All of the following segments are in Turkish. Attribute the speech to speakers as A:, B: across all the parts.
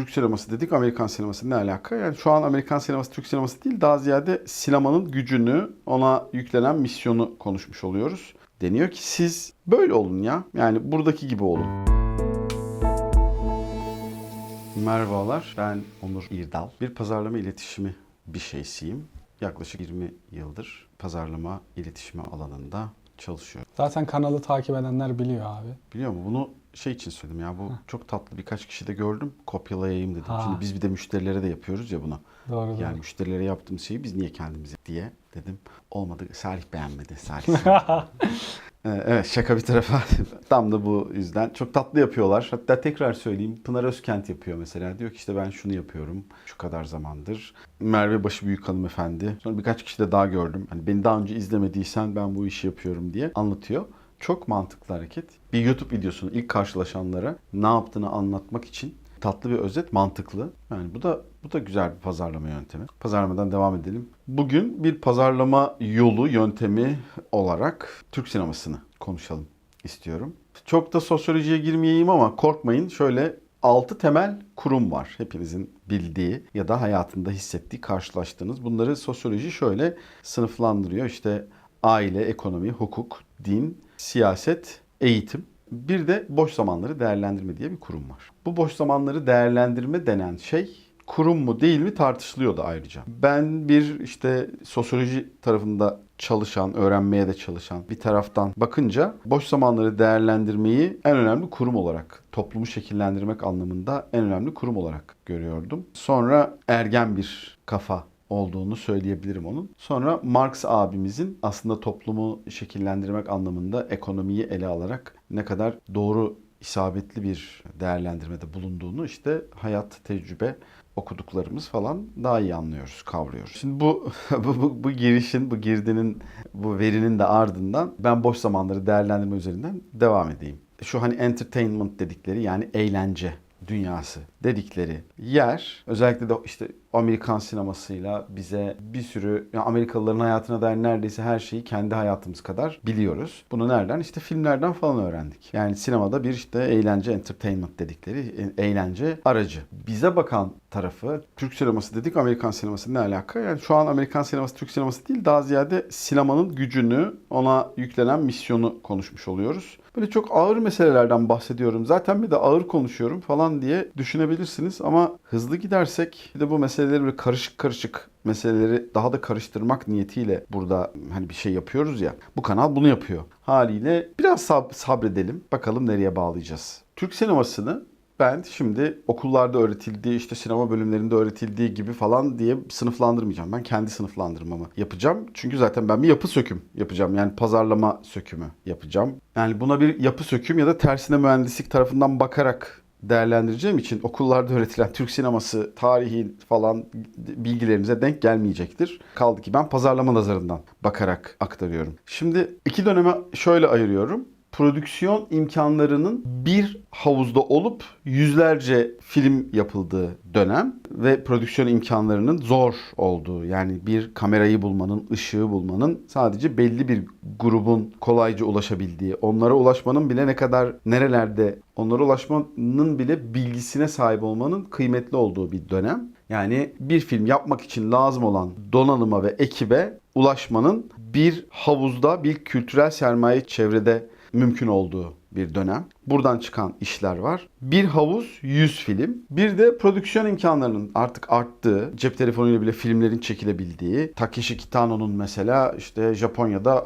A: Türk sineması dedik, Amerikan sineması ne alaka? Yani şu an Amerikan sineması Türk sineması değil, daha ziyade sinemanın gücünü, ona yüklenen misyonu konuşmuş oluyoruz. Deniyor ki siz böyle olun ya. Yani buradaki gibi olun. Merhabalar, ben Onur İrdal. Bir pazarlama iletişimi bir şeysiyim. Yaklaşık 20 yıldır pazarlama iletişimi alanında çalışıyorum.
B: Zaten kanalı takip edenler biliyor abi.
A: Biliyor musun? Bunu şey için söyledim ya bu çok tatlı birkaç kişi de gördüm kopyalayayım dedim.
B: Ha.
A: Şimdi biz bir de müşterilere de yapıyoruz ya bunu.
B: Doğru doğru.
A: Yani müşterilere yaptığımız şeyi biz niye kendimize diye dedim. Olmadı. Salih beğenmedi. Salih. Ee, evet şaka bir tarafa. Tam da bu yüzden. Çok tatlı yapıyorlar. Hatta tekrar söyleyeyim. Pınar Özkent yapıyor mesela. Diyor ki işte ben şunu yapıyorum. Şu kadar zamandır. Merve Başı Büyük hanımefendi. Sonra birkaç kişi de daha gördüm. Hani beni daha önce izlemediysen ben bu işi yapıyorum diye anlatıyor. Çok mantıklı hareket. Bir YouTube videosunu ilk karşılaşanlara ne yaptığını anlatmak için tatlı bir özet, mantıklı. Yani bu da bu da güzel bir pazarlama yöntemi. Pazarlamadan devam edelim. Bugün bir pazarlama yolu, yöntemi olarak Türk sinemasını konuşalım istiyorum. Çok da sosyolojiye girmeyeyim ama korkmayın. Şöyle 6 temel kurum var. Hepinizin bildiği ya da hayatında hissettiği, karşılaştığınız. Bunları sosyoloji şöyle sınıflandırıyor. İşte aile, ekonomi, hukuk, din, siyaset, eğitim. Bir de boş zamanları değerlendirme diye bir kurum var. Bu boş zamanları değerlendirme denen şey kurum mu değil mi tartışılıyordu ayrıca. Ben bir işte sosyoloji tarafında çalışan, öğrenmeye de çalışan bir taraftan bakınca boş zamanları değerlendirmeyi en önemli kurum olarak, toplumu şekillendirmek anlamında en önemli kurum olarak görüyordum. Sonra ergen bir kafa olduğunu söyleyebilirim onun. Sonra Marx abimizin aslında toplumu şekillendirmek anlamında ekonomiyi ele alarak ne kadar doğru isabetli bir değerlendirmede bulunduğunu işte hayat, tecrübe, okuduklarımız falan daha iyi anlıyoruz, kavruyoruz. Şimdi bu, bu, bu, bu girişin, bu girdinin, bu verinin de ardından ben boş zamanları değerlendirme üzerinden devam edeyim. Şu hani entertainment dedikleri yani eğlence dünyası dedikleri yer özellikle de işte Amerikan sinemasıyla bize bir sürü yani Amerikalıların hayatına dair neredeyse her şeyi kendi hayatımız kadar biliyoruz. Bunu nereden? İşte filmlerden falan öğrendik. Yani sinemada bir işte eğlence entertainment dedikleri e- eğlence aracı. Bize bakan tarafı Türk sineması dedik Amerikan sineması ne alaka? Yani şu an Amerikan sineması Türk sineması değil daha ziyade sinemanın gücünü ona yüklenen misyonu konuşmuş oluyoruz. Böyle çok ağır meselelerden bahsediyorum. Zaten bir de ağır konuşuyorum falan diye düşünebilirsiniz ama hızlı gidersek bir de bu meseleleri böyle karışık karışık meseleleri daha da karıştırmak niyetiyle burada hani bir şey yapıyoruz ya. Bu kanal bunu yapıyor. Haliyle biraz sab- sabredelim. Bakalım nereye bağlayacağız. Türk sinemasını ben şimdi okullarda öğretildiği işte sinema bölümlerinde öğretildiği gibi falan diye sınıflandırmayacağım. Ben kendi sınıflandırmamı yapacağım. Çünkü zaten ben bir yapı söküm yapacağım. Yani pazarlama sökümü yapacağım. Yani buna bir yapı söküm ya da tersine mühendislik tarafından bakarak değerlendireceğim için okullarda öğretilen Türk sineması tarihi falan bilgilerimize denk gelmeyecektir. Kaldı ki ben pazarlama nazarından bakarak aktarıyorum. Şimdi iki döneme şöyle ayırıyorum prodüksiyon imkanlarının bir havuzda olup yüzlerce film yapıldığı dönem ve prodüksiyon imkanlarının zor olduğu yani bir kamerayı bulmanın, ışığı bulmanın sadece belli bir grubun kolayca ulaşabildiği, onlara ulaşmanın bile ne kadar nerelerde onlara ulaşmanın bile bilgisine sahip olmanın kıymetli olduğu bir dönem. Yani bir film yapmak için lazım olan donanıma ve ekibe ulaşmanın bir havuzda bir kültürel sermaye çevrede mümkün olduğu bir dönem. Buradan çıkan işler var. Bir havuz 100 film. Bir de prodüksiyon imkanlarının artık arttığı, cep telefonuyla bile filmlerin çekilebildiği. Takeshi Kitano'nun mesela işte Japonya'da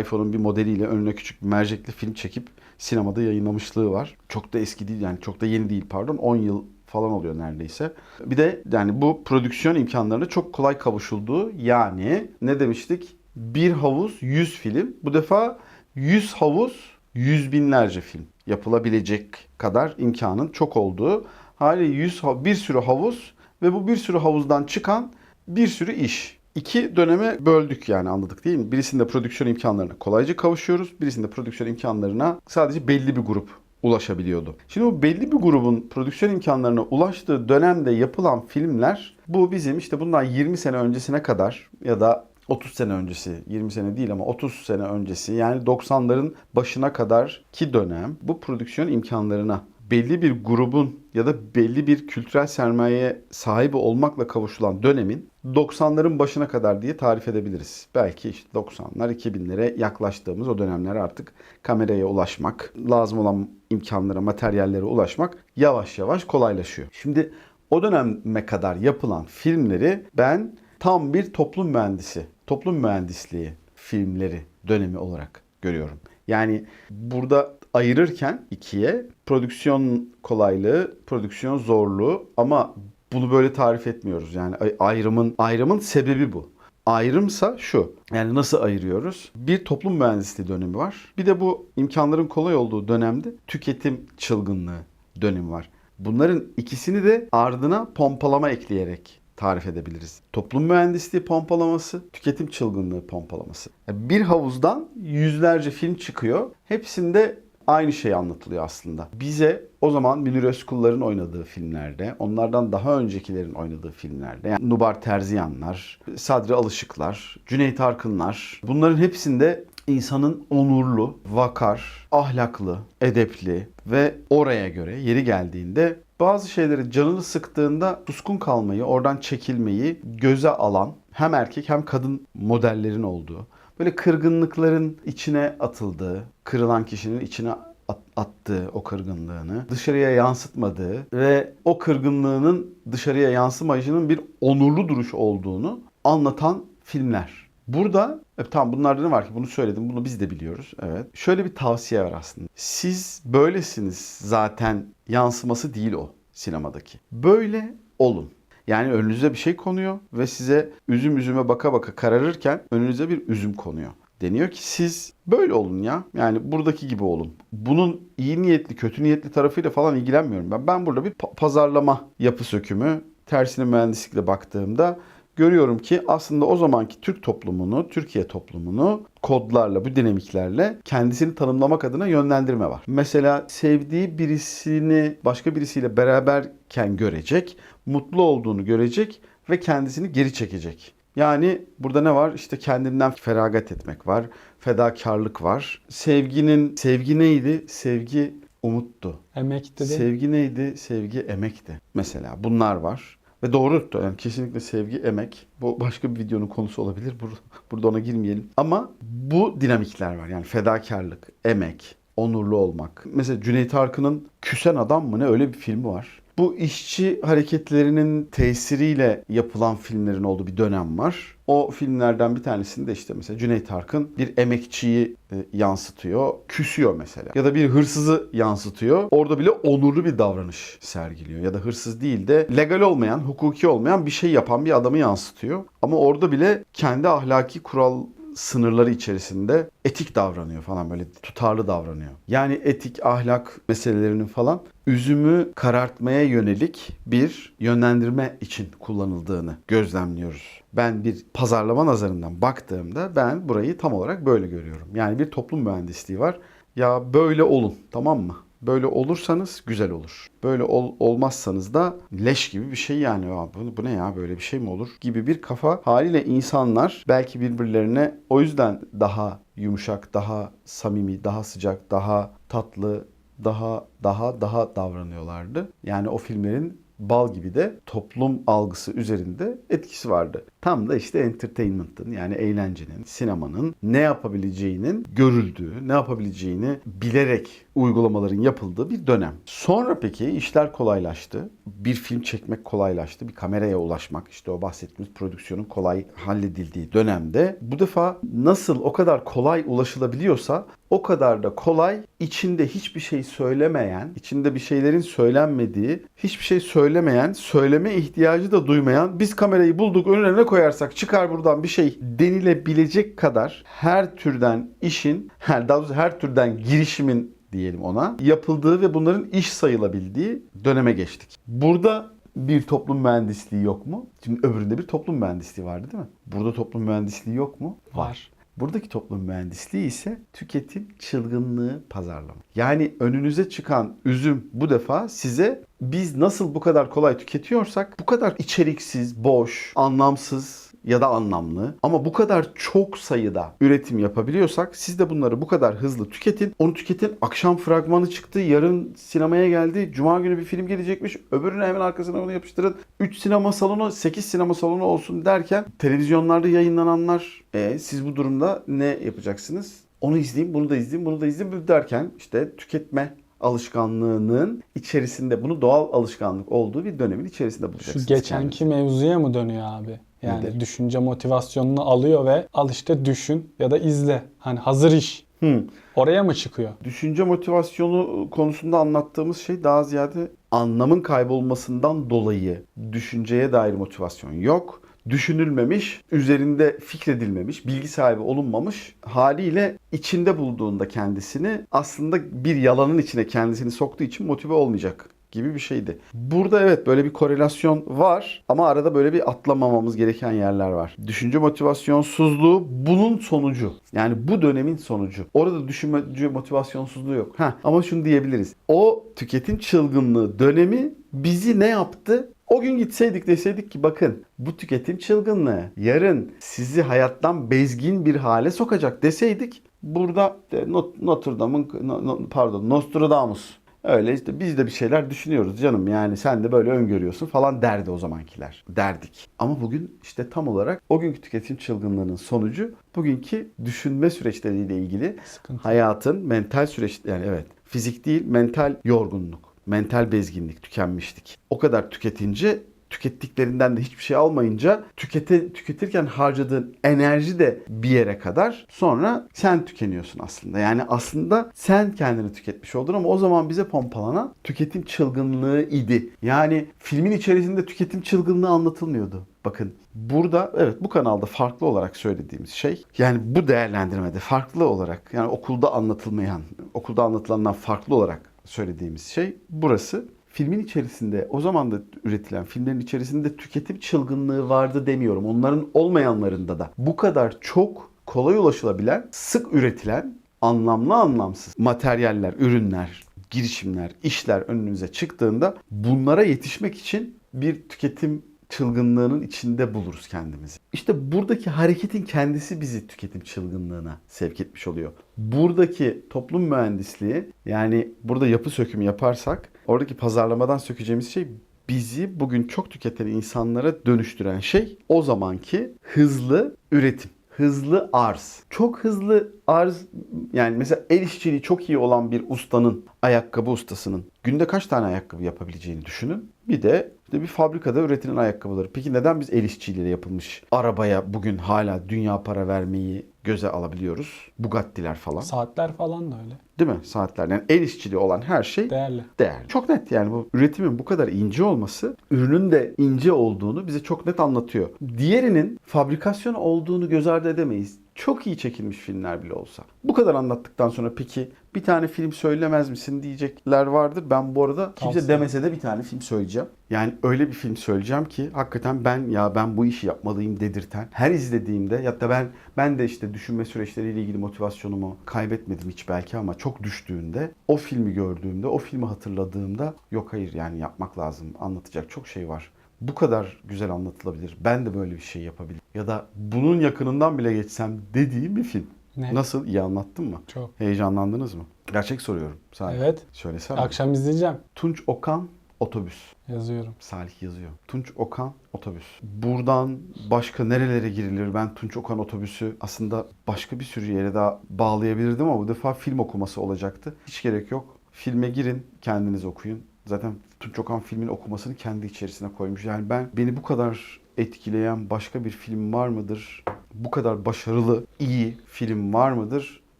A: iPhone'un bir modeliyle önüne küçük bir mercekli film çekip sinemada yayınlamışlığı var. Çok da eski değil yani çok da yeni değil pardon 10 yıl falan oluyor neredeyse. Bir de yani bu prodüksiyon imkanlarına çok kolay kavuşulduğu yani ne demiştik? Bir havuz 100 film. Bu defa 100 havuz, yüz binlerce film yapılabilecek kadar imkanın çok olduğu. Hali 100 bir sürü havuz ve bu bir sürü havuzdan çıkan bir sürü iş. İki döneme böldük yani anladık değil mi? Birisinde prodüksiyon imkanlarına kolayca kavuşuyoruz. Birisinde prodüksiyon imkanlarına sadece belli bir grup ulaşabiliyordu. Şimdi bu belli bir grubun prodüksiyon imkanlarına ulaştığı dönemde yapılan filmler bu bizim işte bundan 20 sene öncesine kadar ya da 30 sene öncesi, 20 sene değil ama 30 sene öncesi yani 90'ların başına kadar ki dönem bu prodüksiyon imkanlarına belli bir grubun ya da belli bir kültürel sermayeye sahibi olmakla kavuşulan dönemin 90'ların başına kadar diye tarif edebiliriz. Belki işte 90'lar 2000'lere yaklaştığımız o dönemler artık kameraya ulaşmak, lazım olan imkanlara, materyallere ulaşmak yavaş yavaş kolaylaşıyor. Şimdi o döneme kadar yapılan filmleri ben tam bir toplum mühendisi, toplum mühendisliği filmleri dönemi olarak görüyorum. Yani burada ayırırken ikiye prodüksiyon kolaylığı, prodüksiyon zorluğu ama bunu böyle tarif etmiyoruz. Yani ay- ayrımın ayrımın sebebi bu. Ayrımsa şu. Yani nasıl ayırıyoruz? Bir toplum mühendisliği dönemi var. Bir de bu imkanların kolay olduğu dönemde tüketim çılgınlığı dönemi var. Bunların ikisini de ardına pompalama ekleyerek tarif edebiliriz. Toplum mühendisliği pompalaması, tüketim çılgınlığı pompalaması. Yani Bir havuzdan yüzlerce film çıkıyor. Hepsinde aynı şey anlatılıyor aslında. Bize o zaman Münir Özkulların oynadığı filmlerde, onlardan daha öncekilerin oynadığı filmlerde, yani Nubar Terziyanlar, Sadri Alışıklar, Cüneyt Arkınlar, bunların hepsinde insanın onurlu, vakar, ahlaklı, edepli ve oraya göre yeri geldiğinde bazı şeyleri canını sıktığında suskun kalmayı, oradan çekilmeyi göze alan hem erkek hem kadın modellerin olduğu, böyle kırgınlıkların içine atıldığı, kırılan kişinin içine at- attığı o kırgınlığını dışarıya yansıtmadığı ve o kırgınlığının dışarıya yansımayışının bir onurlu duruş olduğunu anlatan filmler. Burada e, tamam bunlarda ne var ki bunu söyledim bunu biz de biliyoruz evet. Şöyle bir tavsiye var aslında. Siz böylesiniz zaten yansıması değil o sinemadaki. Böyle olun. Yani önünüze bir şey konuyor ve size üzüm üzüme baka baka kararırken önünüze bir üzüm konuyor. Deniyor ki siz böyle olun ya. Yani buradaki gibi olun. Bunun iyi niyetli, kötü niyetli tarafıyla falan ilgilenmiyorum ben. Ben burada bir pa- pazarlama yapı sökümü, tersine mühendislikle baktığımda görüyorum ki aslında o zamanki Türk toplumunu, Türkiye toplumunu kodlarla, bu dinamiklerle kendisini tanımlamak adına yönlendirme var. Mesela sevdiği birisini başka birisiyle beraberken görecek, mutlu olduğunu görecek ve kendisini geri çekecek. Yani burada ne var? İşte kendinden feragat etmek var, fedakarlık var. Sevginin, sevgi neydi? Sevgi umuttu.
B: Emekti
A: Sevgi neydi? Sevgi emekti. Mesela bunlar var. Ve doğru yani kesinlikle sevgi emek. Bu başka bir videonun konusu olabilir. Bur- Burada ona girmeyelim. Ama bu dinamikler var. Yani fedakarlık, emek, onurlu olmak. Mesela Cüneyt Arkın'ın Küsen Adam mı ne öyle bir filmi var. Bu işçi hareketlerinin tesiriyle yapılan filmlerin olduğu bir dönem var. O filmlerden bir tanesinde işte mesela Cüneyt Arkın bir emekçiyi e, yansıtıyor, küsüyor mesela. Ya da bir hırsızı yansıtıyor. Orada bile onurlu bir davranış sergiliyor. Ya da hırsız değil de legal olmayan, hukuki olmayan bir şey yapan bir adamı yansıtıyor. Ama orada bile kendi ahlaki kural sınırları içerisinde etik davranıyor falan böyle tutarlı davranıyor. Yani etik, ahlak meselelerinin falan üzümü karartmaya yönelik bir yönlendirme için kullanıldığını gözlemliyoruz. Ben bir pazarlama nazarından baktığımda ben burayı tam olarak böyle görüyorum. Yani bir toplum mühendisliği var. Ya böyle olun tamam mı? Böyle olursanız güzel olur. Böyle ol- olmazsanız da leş gibi bir şey yani. Ya bu, bu ne ya böyle bir şey mi olur gibi bir kafa haliyle insanlar belki birbirlerine o yüzden daha yumuşak, daha samimi, daha sıcak, daha tatlı, daha daha daha davranıyorlardı. Yani o filmlerin bal gibi de toplum algısı üzerinde etkisi vardı. Tam da işte entertainment'ın yani eğlencenin, sinemanın ne yapabileceğinin görüldüğü, ne yapabileceğini bilerek uygulamaların yapıldığı bir dönem. Sonra peki işler kolaylaştı. Bir film çekmek kolaylaştı. Bir kameraya ulaşmak işte o bahsettiğimiz prodüksiyonun kolay halledildiği dönemde bu defa nasıl o kadar kolay ulaşılabiliyorsa o kadar da kolay içinde hiçbir şey söylemeyen, içinde bir şeylerin söylenmediği, hiçbir şey söylemeyen, söyleme ihtiyacı da duymayan biz kamerayı bulduk önüne ne koyarsak çıkar buradan bir şey denilebilecek kadar her türden işin, her, daha doğrusu her türden girişimin diyelim ona yapıldığı ve bunların iş sayılabildiği döneme geçtik. Burada bir toplum mühendisliği yok mu? Şimdi öbüründe bir toplum mühendisliği vardı değil mi? Burada toplum mühendisliği yok mu?
B: var.
A: Buradaki toplum mühendisliği ise tüketim çılgınlığı pazarlama. Yani önünüze çıkan üzüm bu defa size biz nasıl bu kadar kolay tüketiyorsak bu kadar içeriksiz, boş, anlamsız ya da anlamlı ama bu kadar çok sayıda üretim yapabiliyorsak siz de bunları bu kadar hızlı tüketin. Onu tüketin. Akşam fragmanı çıktı. Yarın sinemaya geldi. Cuma günü bir film gelecekmiş. Öbürünü hemen arkasına onu yapıştırın. 3 sinema salonu, 8 sinema salonu olsun derken televizyonlarda yayınlananlar e, siz bu durumda ne yapacaksınız? Onu izleyeyim, bunu da izleyeyim, bunu da izleyeyim derken işte tüketme alışkanlığının içerisinde bunu doğal alışkanlık olduğu bir dönemin içerisinde
B: Şu
A: bulacaksınız.
B: geçenki
A: kendinizi.
B: mevzuya mı dönüyor abi? Yani
A: Nedir?
B: düşünce motivasyonunu alıyor ve al işte düşün ya da izle. Hani hazır iş.
A: Hı.
B: Oraya mı çıkıyor?
A: Düşünce motivasyonu konusunda anlattığımız şey daha ziyade anlamın kaybolmasından dolayı düşünceye dair motivasyon yok. Düşünülmemiş, üzerinde fikredilmemiş, bilgi sahibi olunmamış haliyle içinde bulduğunda kendisini aslında bir yalanın içine kendisini soktuğu için motive olmayacak gibi bir şeydi. Burada evet böyle bir korelasyon var ama arada böyle bir atlamamamız gereken yerler var. Düşünce motivasyonsuzluğu bunun sonucu. Yani bu dönemin sonucu. Orada düşünce motivasyonsuzluğu yok. Ha ama şunu diyebiliriz. O tüketim çılgınlığı dönemi bizi ne yaptı? O gün gitseydik deseydik ki bakın bu tüketim çılgınlığı yarın sizi hayattan bezgin bir hale sokacak deseydik burada de Not- Notre Dame'ın pardon Nostradamus Öyle işte biz de bir şeyler düşünüyoruz canım yani sen de böyle öngörüyorsun falan derdi o zamankiler. Derdik. Ama bugün işte tam olarak o günkü tüketim çılgınlığının sonucu bugünkü düşünme süreçleriyle ilgili
B: Sıkıntı.
A: hayatın mental süreç yani evet fizik değil mental yorgunluk, mental bezginlik, tükenmişlik. O kadar tüketince tükettiklerinden de hiçbir şey almayınca tükete, tüketirken harcadığın enerji de bir yere kadar sonra sen tükeniyorsun aslında. Yani aslında sen kendini tüketmiş oldun ama o zaman bize pompalanan tüketim çılgınlığı idi. Yani filmin içerisinde tüketim çılgınlığı anlatılmıyordu. Bakın burada evet bu kanalda farklı olarak söylediğimiz şey yani bu değerlendirmede farklı olarak yani okulda anlatılmayan okulda anlatılandan farklı olarak söylediğimiz şey burası filmin içerisinde o zaman da üretilen filmlerin içerisinde tüketim çılgınlığı vardı demiyorum. Onların olmayanlarında da bu kadar çok kolay ulaşılabilen, sık üretilen, anlamlı anlamsız materyaller, ürünler, girişimler, işler önünüze çıktığında bunlara yetişmek için bir tüketim çılgınlığının içinde buluruz kendimizi. İşte buradaki hareketin kendisi bizi tüketim çılgınlığına sevk etmiş oluyor. Buradaki toplum mühendisliği yani burada yapı sökümü yaparsak oradaki pazarlamadan sökeceğimiz şey bizi bugün çok tüketen insanlara dönüştüren şey o zamanki hızlı üretim. Hızlı arz. Çok hızlı arz yani mesela el işçiliği çok iyi olan bir ustanın, ayakkabı ustasının günde kaç tane ayakkabı yapabileceğini düşünün. Bir de işte bir fabrikada üretilen ayakkabıları. Peki neden biz el işçiliğiyle yapılmış arabaya bugün hala dünya para vermeyi göze alabiliyoruz? Bugatti'ler falan.
B: Saatler falan da öyle.
A: Değil mi? Saatler. Yani el işçiliği olan her şey
B: Değerli.
A: değerli. Çok net yani bu üretimin bu kadar ince olması ürünün de ince olduğunu bize çok net anlatıyor. Diğerinin fabrikasyon olduğunu göz ardı edemeyiz. Çok iyi çekilmiş filmler bile olsa. Bu kadar anlattıktan sonra peki bir tane film söylemez misin diyecekler vardır. Ben bu arada kimse
B: Tavsiye.
A: demese de bir tane film söyleyeceğim. Yani öyle bir film söyleyeceğim ki hakikaten ben ya ben bu işi yapmalıyım dedirten. Her izlediğimde ya da ben ben de işte düşünme süreçleriyle ilgili motivasyonumu kaybetmedim hiç belki ama çok düştüğünde o filmi gördüğümde o filmi hatırladığımda yok hayır yani yapmak lazım. Anlatacak çok şey var. Bu kadar güzel anlatılabilir. Ben de böyle bir şey yapabilirim. Ya da bunun yakınından bile geçsem dediğim bir film.
B: Ne?
A: Nasıl? İyi anlattım mı?
B: Çok.
A: Heyecanlandınız mı? Gerçek soruyorum. Salih.
B: Evet.
A: Söylesene.
B: Akşam izleyeceğim.
A: Tunç Okan otobüs.
B: Yazıyorum.
A: Salih yazıyor. Tunç Okan otobüs. Buradan başka nerelere girilir? Ben Tunç Okan otobüsü aslında başka bir sürü yere daha bağlayabilirdim ama bu defa film okuması olacaktı. Hiç gerek yok. Filme girin, kendiniz okuyun. Zaten Tunç Okan filmin okumasını kendi içerisine koymuş. Yani ben beni bu kadar etkileyen başka bir film var mıdır? Bu kadar başarılı, iyi film var mıdır?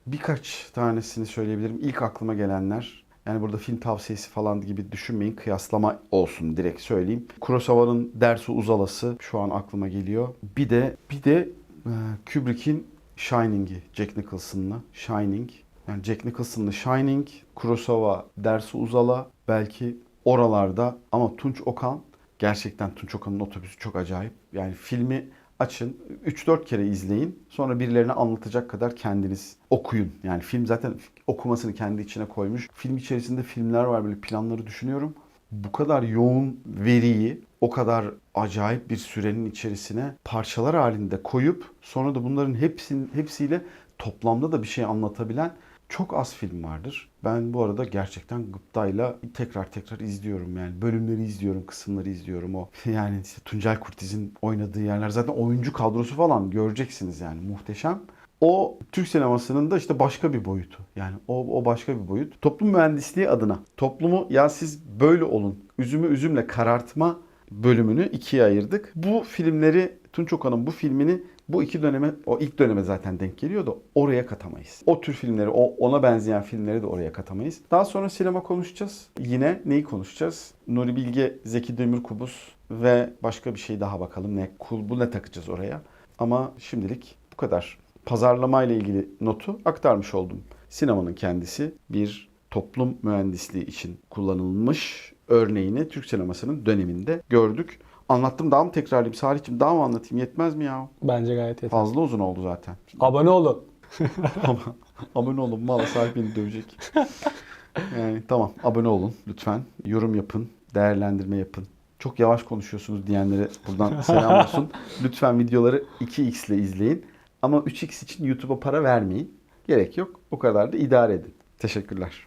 A: Birkaç tanesini söyleyebilirim. İlk aklıma gelenler yani burada film tavsiyesi falan gibi düşünmeyin. Kıyaslama olsun direkt söyleyeyim. Kurosawa'nın Dersi Uzalası şu an aklıma geliyor. Bir de bir de e, Kubrick'in Shining'i Jack Nicholson'la Shining. Yani Jack Nicholson'la Shining, Kurosawa Dersi Uzala belki oralarda ama Tunç Okan gerçekten Tunç Okan'ın otobüsü çok acayip. Yani filmi açın 3-4 kere izleyin. Sonra birilerine anlatacak kadar kendiniz okuyun. Yani film zaten okumasını kendi içine koymuş. Film içerisinde filmler var böyle planları düşünüyorum. Bu kadar yoğun veriyi o kadar acayip bir sürenin içerisine parçalar halinde koyup sonra da bunların hepsinin hepsiyle toplamda da bir şey anlatabilen çok az film vardır. Ben bu arada gerçekten gıptayla tekrar tekrar izliyorum yani. Bölümleri izliyorum, kısımları izliyorum o. Yani işte Tuncel Kurtiz'in oynadığı yerler zaten oyuncu kadrosu falan göreceksiniz yani muhteşem. O Türk sinemasının da işte başka bir boyutu. Yani o, o başka bir boyut. Toplum mühendisliği adına toplumu ya siz böyle olun, üzümü üzümle karartma bölümünü ikiye ayırdık. Bu filmleri Tunç Okan'ın bu filmini bu iki döneme, o ilk döneme zaten denk geliyor da oraya katamayız. O tür filmleri, o ona benzeyen filmleri de oraya katamayız. Daha sonra sinema konuşacağız. Yine neyi konuşacağız? Nuri Bilge, Zeki Demirkubuz ve başka bir şey daha bakalım. Ne kul bu ne takacağız oraya? Ama şimdilik bu kadar. Pazarlama ile ilgili notu aktarmış oldum. Sinemanın kendisi bir toplum mühendisliği için kullanılmış örneğini Türk sinemasının döneminde gördük. Anlattım daha mı tekrarlayayım? Salih'cim daha mı anlatayım? Yetmez mi ya?
B: Bence gayet yeterli.
A: Fazla uzun oldu zaten.
B: Abone olun.
A: Ama abone olun. Valla Salih beni dövecek. Yani tamam abone olun lütfen. Yorum yapın. Değerlendirme yapın. Çok yavaş konuşuyorsunuz diyenlere buradan selam olsun. Lütfen videoları 2x ile izleyin. Ama 3x için YouTube'a para vermeyin. Gerek yok. O kadar da idare edin. Teşekkürler.